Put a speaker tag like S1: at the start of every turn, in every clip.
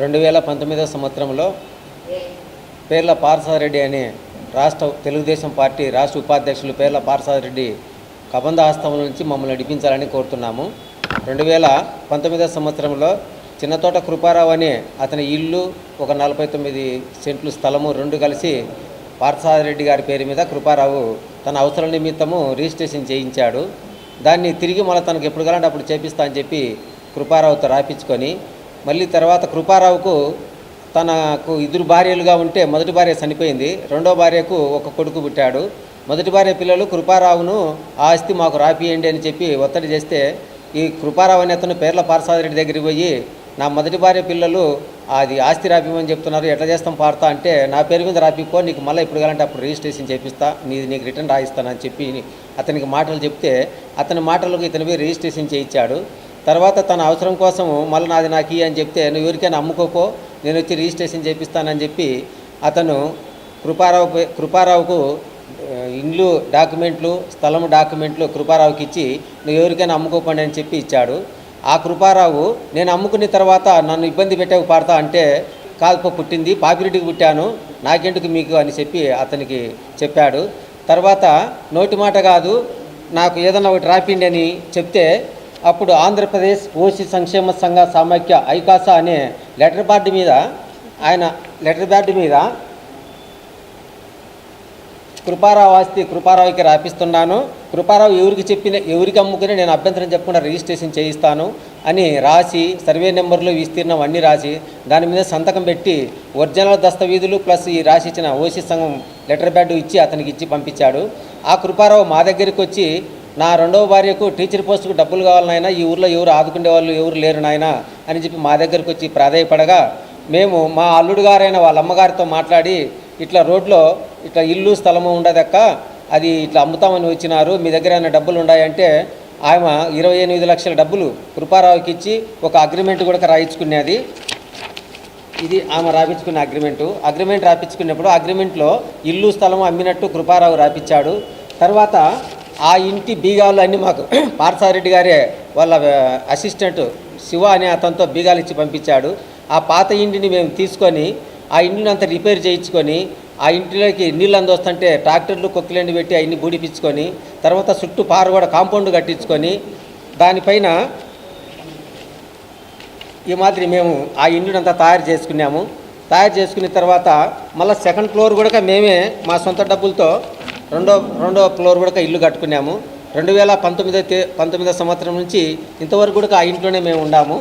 S1: రెండు వేల పంతొమ్మిదవ సంవత్సరంలో పేర్ల పార్సారెడ్డి అనే రాష్ట్ర తెలుగుదేశం పార్టీ రాష్ట్ర ఉపాధ్యక్షులు పేర్ల పార్సారెడ్డి కబంధ హస్తం నుంచి మమ్మల్ని నడిపించాలని కోరుతున్నాము. రెండు వేల పంతొమ్మిదవ సంవత్సరంలో చిన్నతోట కృపారావు అనే అతని ఇల్లు ఒక నలభై తొమ్మిది సెంట్లు స్థలము రెండు కలిసి పార్సారెడ్డి గారి పేరు మీద కృపారావు తన అవసరం నిమిత్తము రిజిస్ట్రేషన్ చేయించాడు. దాన్ని తిరిగి మళ్ళీ తనకు ఎప్పుడు కావాలంటే అప్పుడు చేపిస్తా అని చెప్పి కృపారావుతో రాపించుకొని మళ్ళీ తర్వాత కృపారావుకు తనకు ఇద్దరు భార్యలుగా ఉంటే మొదటి భార్య చనిపోయింది. రెండో భార్యకు ఒక కొడుకు పుట్టాడు. మొదటి భార్య పిల్లలు కృపారావును ఆస్తి మాకు రాపియండి అని చెప్పి ఒత్తిడి చేస్తే ఈ కృపారావు అనే అతను పేర్ల పార్సాదిరెడ్డి దగ్గరికి పోయి నా మొదటి భార్య పిల్లలు అది ఆస్తి రాపిమని చెప్తున్నారు. ఎట్లా చేస్తాం పాడతా అంటే నా పేరు మీద రాపిపో నీకు మళ్ళీ ఇప్పుడు కావాలంటే అప్పుడు రిజిస్ట్రేషన్ చేపిస్తా. నీది నీకు రిటర్న్ రాయిస్తానని చెప్పి అతనికి మాటలు చెప్తే అతని మాటలకు ఇతని పోయి రిజిస్ట్రేషన్ చేయించాడు. తర్వాత తన అవసరం కోసం మళ్ళీ నాది నాకు ఇయ్యి అని చెప్తే నువ్వు ఎవరికైనా అమ్ముకోపో నేను వచ్చి రిజిస్ట్రేషన్ చేపిస్తానని చెప్పి అతను కృపారావు కృపారావుకు ఇండ్లు డాక్యుమెంట్లు స్థలము డాక్యుమెంట్లు కృపారావుకి ఇచ్చి నువ్వు ఎవరికైనా అమ్ముకోపండి అని చెప్పి ఇచ్చాడు. ఆ కృపారావు నేను అమ్ముకున్న తర్వాత నన్ను ఇబ్బంది పెట్టావు పాడతా అంటే కాల్ప పుట్టింది పాపిరెడ్డికి పుట్టాను నాకెందుకు మీకు అని చెప్పి అతనికి చెప్పాడు. తర్వాత నోటి మాట కాదు నాకు ఏదన్నా ఒకటి రాపిండి అని చెప్తే అప్పుడు ఆంధ్రప్రదేశ్ ఓసీ సంక్షేమ సంఘ సమాఖ్య ఐకాసా అనే లెటర్ ప్యాడ్ మీద ఆయన లెటర్ ప్యాడ్ మీద కృపారావు ఆస్తి కృపారావుకి రాపిస్తున్నాను. కృపారావు ఎవరికి చెప్పిన ఎవరికి అమ్ముకుని నేను అభ్యంతరం చెప్పకుండా రిజిస్ట్రేషన్ చేయిస్తాను అని రాసి సర్వే నెంబర్లు విస్తీర్ణం అన్నీ రాసి దాని మీద సంతకం పెట్టి ఒరిజినల్ దస్తవీధులు ప్లస్ ఈ రాసి ఇచ్చిన ఓసీ సంఘం లెటర్ బ్యాడ్ ఇచ్చి అతనికి ఇచ్చి పంపించాడు. ఆ కృపారావు మా దగ్గరికి వచ్చి నా రెండవ భార్యకు టీచర్ పోస్టుకు డబ్బులు కావాలని ఈ ఊర్లో ఎవరు ఆదుకునే వాళ్ళు ఎవరు లేరు నాయనా అని చెప్పి మా దగ్గరకు వచ్చి ప్రాధాయపడగా మేము మా అల్లుడు గారైన వాళ్ళ అమ్మగారితో మాట్లాడి ఇట్లా రోడ్లో ఇట్లా ఇల్లు స్థలము ఉండదక్క అది ఇట్లా అమ్ముతామని వచ్చినారు మీ దగ్గర ఏమైనా డబ్బులు ఉన్నాయంటే ఆమె ఇరవై ఎనిమిది లక్షల డబ్బులు కృపారావుకి ఇచ్చి ఒక అగ్రిమెంట్ కూడా రాయించుకునేది. ఇది ఆమె రాపించుకున్న అగ్రిమెంటు. అగ్రిమెంట్ రాపించుకున్నప్పుడు అగ్రిమెంట్లో ఇల్లు స్థలం అమ్మినట్టు కృపారావు రాపించాడు. తర్వాత ఆ ఇంటి బీగాలు అన్నీ మాకు పార్థారెడ్డి గారే వాళ్ళ అసిస్టెంట్ శివ అనే అతనితో బీగాలు ఇచ్చి పంపించాడు. ఆ పాత ఇంటిని మేము తీసుకొని ఆ ఇంటిని అంతా రిపేర్ చేయించుకొని ఆ ఇంటిలోకి నీళ్ళు అందొస్తుంటే ట్రాక్టర్లు కొక్కిలండి పెట్టి అవన్నీ బూడిపించుకొని తర్వాత చుట్టూ పారు కూడా కాంపౌండ్ కట్టించుకొని దానిపైన ఈ మాదిరి మేము ఆ ఇంటినంతా తయారు చేసుకున్నాము. తయారు చేసుకున్న తర్వాత మళ్ళీ సెకండ్ ఫ్లోర్ కూడా మేమే మా సొంత డబ్బులతో రెండో రెండో ఫ్లోర్ కూడా ఇల్లు కట్టుకున్నాము. రెండు వేల పంతొమ్మిదో తే పంతొమ్మిదో సంవత్సరం నుంచి ఇంతవరకు కూడా ఆ ఇంట్లోనే మేము ఉన్నాము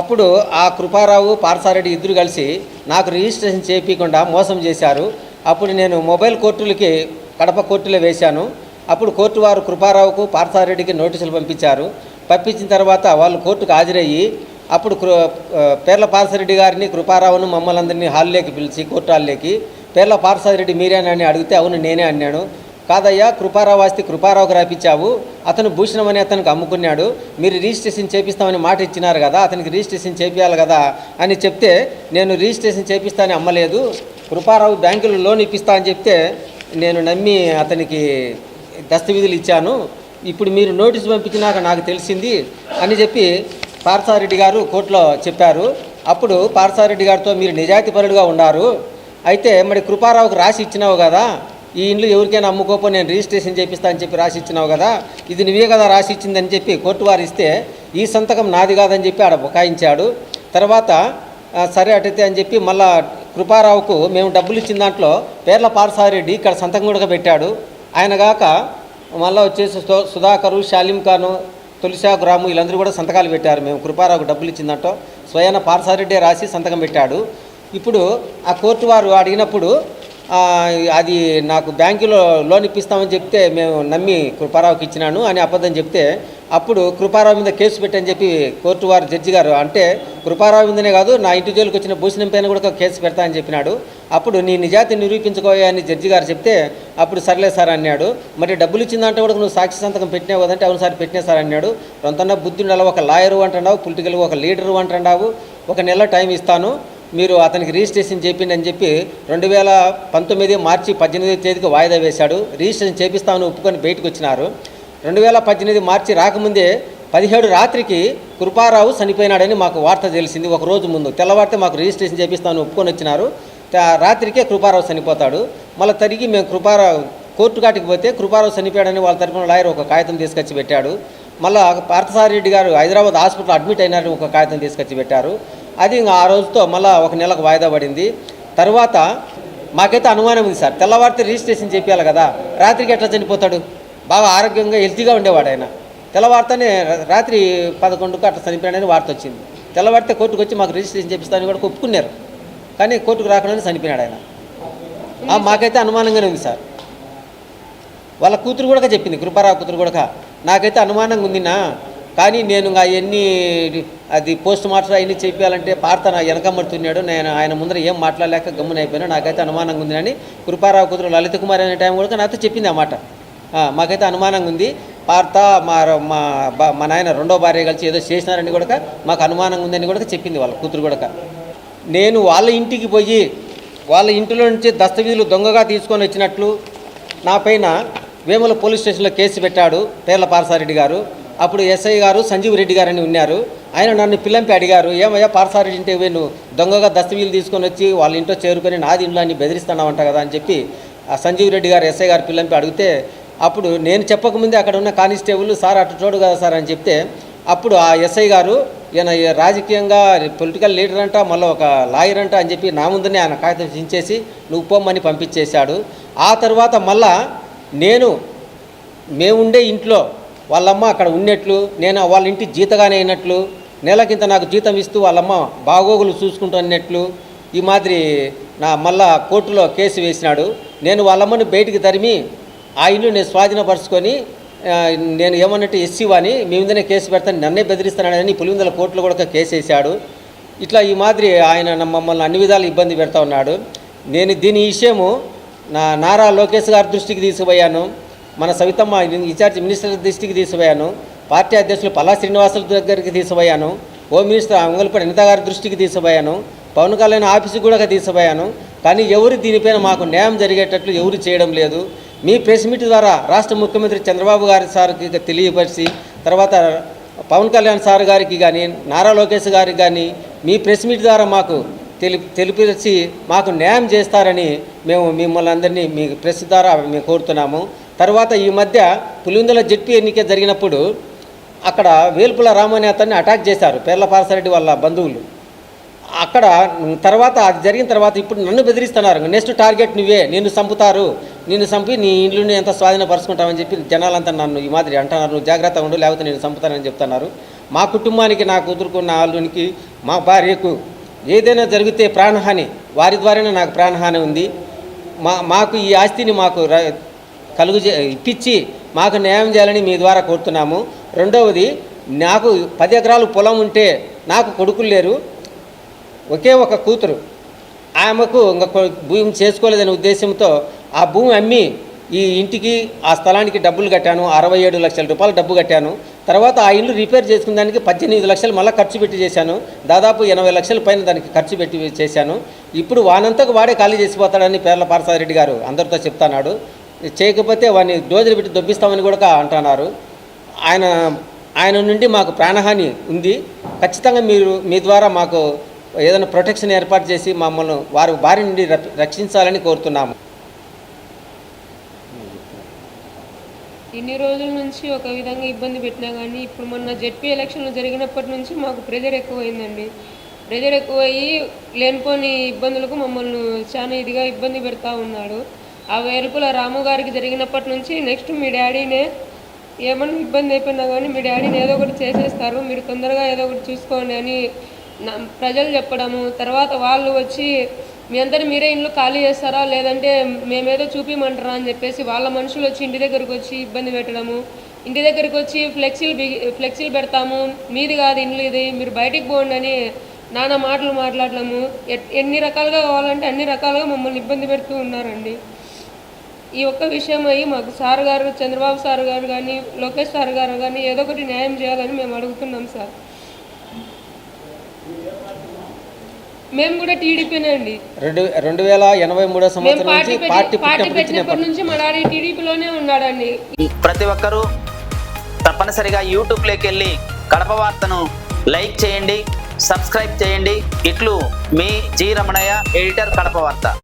S1: అప్పుడు ఆ కృపారావు పార్సారెడ్డి ఇద్దరు కలిసి నాకు రిజిస్ట్రేషన్ చేయకుండా మోసం చేశారు. అప్పుడు నేను మొబైల్ కోర్టులకి కడప కోర్టులో వేశాను. అప్పుడు కోర్టు వారు కృపారావుకు పార్సారెడ్డికి నోటీసులు పంపించారు. పంపించిన తర్వాత వాళ్ళు కోర్టుకు హాజరయ్యి అప్పుడు కృ పేర్ల పార్సారెడ్డి గారిని కృపారావును మమ్మల్ని అందరినీ హాల్లోకి పిలిచి కోర్టు హాల్లోకి పేర్ల పార్థసారెడ్డి మీరేనని అడిగితే అవును నేనే అన్నాను కాదయ్యా కృపారావు ఆస్తి కృపారావుకు రాపించావు అతను భూషణం అని అతనికి అమ్ముకున్నాడు. మీరు రిజిస్ట్రేషన్ చేపిస్తామని మాట ఇచ్చినారు కదా అతనికి రిజిస్ట్రేషన్ చేపియాలి కదా అని చెప్తే నేను రిజిస్ట్రేషన్ చేపిస్తానని అమ్మలేదు. కృపారావు బ్యాంకులో లోన్ ఇప్పిస్తా అని చెప్తే నేను నమ్మి అతనికి దస్తవీధులు ఇచ్చాను. ఇప్పుడు మీరు నోటీసు పంపించినాక నాకు తెలిసింది అని చెప్పి పార్సారెడ్డి గారు కోర్టులో చెప్పారు. అప్పుడు పార్సారెడ్డి గారితో మీరు నిజాయితీపరుడుగా ఉన్నారు. అయితే మరి కృపారావుకు రాసి ఇచ్చినావు కదా? ఈ ఇండ్లు ఎవరికైనా అమ్ముకోపో నేను రిజిస్ట్రేషన్ చేపిస్తా అని చెప్పి రాసి ఇచ్చినావు కదా? ఇది నువ్వే కదా రాసి ఇచ్చిందని చెప్పి కోర్టు వారు ఇస్తే ఈ సంతకం నాది కాదని చెప్పి ఆడ బుకాయించాడు. తర్వాత సరే అటైతే అని చెప్పి మళ్ళా కృపారావుకు మేము డబ్బులు ఇచ్చిన దాంట్లో పేర్ల పారసారెడ్డి ఇక్కడ సంతకం కూడా పెట్టాడు. ఆయన గాక మళ్ళీ వచ్చేసి సు- సుధాకరు షాలిం ఖాను తులసాకు రాము వీళ్ళందరూ కూడా సంతకాలు పెట్టారు. మేము కృపారావుకు డబ్బులు ఇచ్చిందంటో దాంట్లో స్వయాన పారసారెడ్డే రాసి సంతకం పెట్టాడు. ఇప్పుడు ఆ కోర్టు వారు అడిగినప్పుడు అది నాకు బ్యాంకులో లోన్ ఇప్పిస్తామని చెప్తే మేము నమ్మి కృపారావుకి ఇచ్చినాను అని అబద్ధం చెప్తే అప్పుడు కృపారావు మీద కేసు పెట్టని చెప్పి కోర్టు వారు జడ్జి గారు అంటే కృపారావు మీదనే కాదు నా ఇంటి జోలికి వచ్చిన భూషణం పైన కూడా కేసు పెడతా అని చెప్పినాడు. అప్పుడు నీ నిజాతి నిరూపించుకోయా అని జడ్జి గారు చెప్తే అప్పుడు సర్లే సార్ అన్నాడు. మరి డబ్బులు ఇచ్చిందంటే కూడా నువ్వు సాక్షి సంతకం పెట్టినావు కదంటే అవును సార్ పెట్టినా సార్ అన్నాడు. రొంతన్నా బుద్ధి ఉండాలి ఒక లాయరు అంటున్నావు పొలిటికల్ ఒక లీడరు అంటున్నావు ఒక నెల టైం ఇస్తాను మీరు అతనికి రిజిస్ట్రేషన్ చేపిండి అని చెప్పి రెండు వేల పంతొమ్మిది మార్చి పద్దెనిమిది తేదీకి వాయిదా వేశాడు. రిజిస్ట్రేషన్ చేపిస్తామని ఒప్పుకొని బయటకు వచ్చినారు. రెండు వేల పద్దెనిమిది మార్చి రాకముందే పదిహేడు రాత్రికి కృపారావు చనిపోయినాడని మాకు వార్త తెలిసింది. ఒక రోజు ముందు తెల్లవారితే మాకు రిజిస్ట్రేషన్ చేపిస్తామని ఒప్పుకొని వచ్చినారు. రాత్రికే కృపారావు చనిపోతాడు. మళ్ళీ తిరిగి మేము కృపారావు కోర్టు కాటికి పోతే కృపారావు చనిపోయాడని వాళ్ళ తరపున లాయర్ ఒక కాగితం తీసుకొచ్చి పెట్టాడు. మళ్ళీ పార్థసారి రెడ్డి గారు హైదరాబాద్ హాస్పిటల్ అడ్మిట్ అయినారని ఒక కాగితం తీసుకొచ్చి పెట్టారు. అది ఇంకా ఆ రోజుతో మళ్ళీ ఒక నెలకు వాయిదా పడింది. తర్వాత మాకైతే అనుమానం ఉంది సార్. తెల్లవారితే రిజిస్ట్రేషన్ చేపించాలి కదా. రాత్రికి ఎట్లా చనిపోతాడు? బాగా ఆరోగ్యంగా హెల్తీగా ఉండేవాడు ఆయన. తెల్లవారితేనే రాత్రి పదకొండుకు అట్లా చనిపోయాడని వార్త వచ్చింది. తెల్లవారితే కోర్టుకు వచ్చి మాకు రిజిస్ట్రేషన్ చేపిస్తానని కూడా ఒప్పుకున్నారు. కానీ కోర్టుకు రాకుండానే చనిపోయినాడు ఆయన. మాకైతే అనుమానంగానే ఉంది సార్. వాళ్ళ కూతురు కూడా చెప్పింది కృపారావు కూతురు కూడా. నాకైతే అనుమానంగా ఉందినా కానీ నేను అవన్నీ అది పోస్ట్ మార్టం అవన్నీ చెప్పాలంటే పార్త నా వెనకమ్మడుతున్నాడు నేను ఆయన ముందర ఏం మాట్లాడలేక గమ్మున అయిపోయినా. నాకైతే అనుమానంగా ఉంది అని కృపారావు కూతురు లలిత కుమార్ అనే టైం కూడా నాతో చెప్పింది ఆ మాట. మాకైతే అనుమానంగా ఉంది. పార్త మా మా బా- మా నాయన రెండో భార్య కలిసి ఏదో చేసినారని కూడా మాకు అనుమానంగా ఉందని కూడా చెప్పింది వాళ్ళ కూతురు కూడా. నేను వాళ్ళ ఇంటికి పోయి వాళ్ళ ఇంటిలో నుంచి దస్తవీధులు దొంగగా తీసుకొని వచ్చినట్లు నా పైన వేముల పోలీస్ స్టేషన్లో కేసు పెట్టాడు పేర్ల పారసారెడ్డి గారు. అప్పుడు ఎస్ఐ గారు సంజీవ్ రెడ్డి గారు అని ఉన్నారు. ఆయన నన్ను పిల్లంపి అడిగారు ఏమయ్యా పారసారెడ్డి ఇంటికి పోయి నువ్వు దొంగగా దస్తవీలు తీసుకొని వచ్చి వాళ్ళ ఇంట్లో చేరుకొని నాది ఇంట్లో అన్ని బెదిరిస్తున్నావంట కదా అని చెప్పి ఆ సంజీవ్ రెడ్డి గారు ఎస్ఐ గారు పిల్లంపి అడిగితే అప్పుడు నేను చెప్పకముందే అక్కడ ఉన్న కానిస్టేబుల్ సార్ అటు చూడు కదా సార్ అని చెప్తే అప్పుడు ఆ ఎస్ఐ గారు ఈయన రాజకీయంగా పొలిటికల్ లీడర్ అంట మళ్ళీ ఒక లాయర్ అంట అని చెప్పి నా ముందునే ఆయన కాగితం చించేసి నువ్వు పొమ్మని పంపించేశాడు. ఆ తర్వాత మళ్ళా నేను మేముండే ఇంట్లో వాళ్ళమ్మ అక్కడ ఉన్నట్లు నేను వాళ్ళ ఇంటి జీతగానే అయినట్లు నెలకింత నాకు జీతం ఇస్తూ వాళ్ళమ్మ బాగోగులు చూసుకుంటున్నట్లు ఈ మాదిరి నా మళ్ళా కోర్టులో కేసు వేసినాడు. నేను వాళ్ళమ్మని బయటికి తరిమి ఆ ఇల్లు నేను స్వాధీనపరుచుకొని నేను ఏమన్నట్టు ఎస్సీ వాని మీ ముందనే కేసు పెడతాను నన్నే బెదిరిస్తానని పులివిందల కోర్టులో కూడా కేసు వేశాడు. ఇట్లా ఈ మాదిరి ఆయన మమ్మల్ని అన్ని విధాలు ఇబ్బంది పెడతా ఉన్నాడు. నేను దీని విషయము నా నారా లోకేష్ గారి దృష్టికి తీసుకుపోయాను. మన సవితమ్మ ఇన్ఛార్జ్ మినిస్టర్ దృష్టికి తీసుకుపోయాను. పార్టీ అధ్యక్షులు పల్లా శ్రీనివాసుల దగ్గరికి తీసుకుపోయాను. హోమ్ మినిస్టర్ అంగల్పడి అనిత గారి దృష్టికి తీసుకుపోయాను. పవన్ కళ్యాణ్ ఆఫీస్కి కూడా తీసుకుపోయాను. కానీ ఎవరు దీనిపైన మాకు న్యాయం జరిగేటట్లు ఎవరు చేయడం లేదు. మీ ప్రెస్ మీట్ ద్వారా రాష్ట్ర ముఖ్యమంత్రి చంద్రబాబు గారి సార్కి తెలియపరిచి తర్వాత పవన్ కళ్యాణ్ సార్ గారికి కానీ నారా లోకేష్ గారికి కానీ మీ ప్రెస్ మీట్ ద్వారా మాకు తెలి తెలిపించి మాకు న్యాయం చేస్తారని మేము మిమ్మల్ని అందరినీ మీ ప్రెస్ ద్వారా మేము కోరుతున్నాము. తర్వాత ఈ మధ్య పులివెందుల జడ్పీ ఎన్నిక జరిగినప్పుడు అక్కడ వేల్పుల రామని అతన్ని అటాక్ చేశారు పేర్ల పారసారెడ్డి వాళ్ళ బంధువులు. అక్కడ తర్వాత అది జరిగిన తర్వాత ఇప్పుడు నన్ను బెదిరిస్తున్నారు. నెక్స్ట్ టార్గెట్ నువ్వే నిన్ను చంపుతారు. నిన్ను చంపి నీ ఇండ్లుని ఎంత స్వాధీనపరుచుకుంటామని చెప్పి జనాలంతా నన్ను ఈ మాదిరి అంటున్నారు. నువ్వు జాగ్రత్తగా ఉండు లేకపోతే నేను చంపుతానని చెప్తున్నారు. మా కుటుంబానికి నా కూతురుకున్న అల్లునికి మా భార్యకు ఏదైనా జరిగితే ప్రాణహాని వారి ద్వారానే నాకు ప్రాణహాని ఉంది. మా మాకు ఈ ఆస్తిని మాకు కలుగు ఇప్పించి మాకు న్యాయం చేయాలని మీ ద్వారా కోరుతున్నాము. రెండవది నాకు పది ఎకరాలు పొలం ఉంటే నాకు కొడుకులు లేరు ఒకే ఒక కూతురు. ఆమెకు ఇంకా భూమి చేసుకోలేదనే ఉద్దేశంతో ఆ భూమి అమ్మి ఈ ఇంటికి ఆ స్థలానికి డబ్బులు కట్టాను. అరవై ఏడు లక్షల రూపాయలు డబ్బు కట్టాను. తర్వాత ఆ ఇల్లు రిపేర్ చేసుకున్న దానికి పద్దెనిమిది లక్షలు మళ్ళీ ఖర్చు పెట్టి చేశాను. దాదాపు ఎనభై లక్షల పైన దానికి ఖర్చు పెట్టి చేశాను. ఇప్పుడు వానంతకు వాడే ఖాళీ చేసిపోతాడని పేర్ల పారసారెడ్డి గారు అందరితో చెప్తున్నాడు. చేయకపోతే వాడిని డోజులు పెట్టి దొబ్బిస్తామని కూడా అంటున్నారు. ఆయన ఆయన నుండి మాకు ప్రాణహాని ఉంది. ఖచ్చితంగా మీరు మీ ద్వారా మాకు ఏదైనా ప్రొటెక్షన్ ఏర్పాటు చేసి మమ్మల్ని వారి బారి నుండి రక్షించాలని కోరుతున్నాము.
S2: ఇన్ని రోజుల నుంచి ఒక విధంగా ఇబ్బంది పెట్టినా కానీ ఇప్పుడు మొన్న జెడ్పీ ఎలక్షన్లు జరిగినప్పటి నుంచి మాకు ప్రెజర్ ఎక్కువైందండి. ప్రెజర్ ఎక్కువయ్యి లేనిపోని ఇబ్బందులకు మమ్మల్ని చాలా ఇదిగా ఇబ్బంది పెడతా ఉన్నాడు. ఆ వేరుపుల రాము గారికి జరిగినప్పటి నుంచి నెక్స్ట్ మీ డాడీనే ఏమన్నా ఇబ్బంది అయిపోయినా కానీ మీ డాడీని ఏదో ఒకటి చేసేస్తారు మీరు తొందరగా ఏదో ఒకటి చూసుకోండి అని ప్రజలు చెప్పడము తర్వాత వాళ్ళు వచ్చి మీ అందరి మీరే ఇండ్లు ఖాళీ చేస్తారా? లేదంటే మేమేదో చూపిమంటారా అని చెప్పేసి వాళ్ళ మనుషులు వచ్చి ఇంటి దగ్గరకు వచ్చి ఇబ్బంది పెట్టడము? ఇంటి దగ్గరికి వచ్చి ఫ్లెక్సీలు బిగి ఫ్లెక్సీలు పెడతాము? మీది కాదు ఇండ్లు ఇది మీరు బయటికి పోండి అని నానా మాటలు మాట్లాడము ఎన్ని రకాలుగా కావాలంటే అన్ని రకాలుగా మమ్మల్ని ఇబ్బంది పెడుతూ ఉన్నారండి. ఈ ఒక్క విషయం అయ్యి మాకు సార్ గారు చంద్రబాబు సార్ గారు కానీ లోకేష్ సార్ గారు కానీ ఏదో ఒకటి న్యాయం చేయాలని మేము అడుగుతున్నాం సార్. మేము కూడా టీడీపీనే అండి.
S1: రెండు రెండు వేల ఎనభై మూడో సంవత్సరం నుంచి పార్టీ
S2: పార్టీ
S1: పుట్టినప్పటి నుంచి నేను
S2: పెట్టినప్పటి నుంచి మా డాడీ టీడీపీలోనే ఉన్నాడండి.
S3: ప్రతి ఒక్కరూ తప్పనిసరిగా యూట్యూబ్లోకి వెళ్ళి కడప వార్తను లైక్ చేయండి సబ్స్క్రైబ్ చేయండి. ఇట్లు మీ జి రమణయ్య ఎడిటర్ కడప వార్త.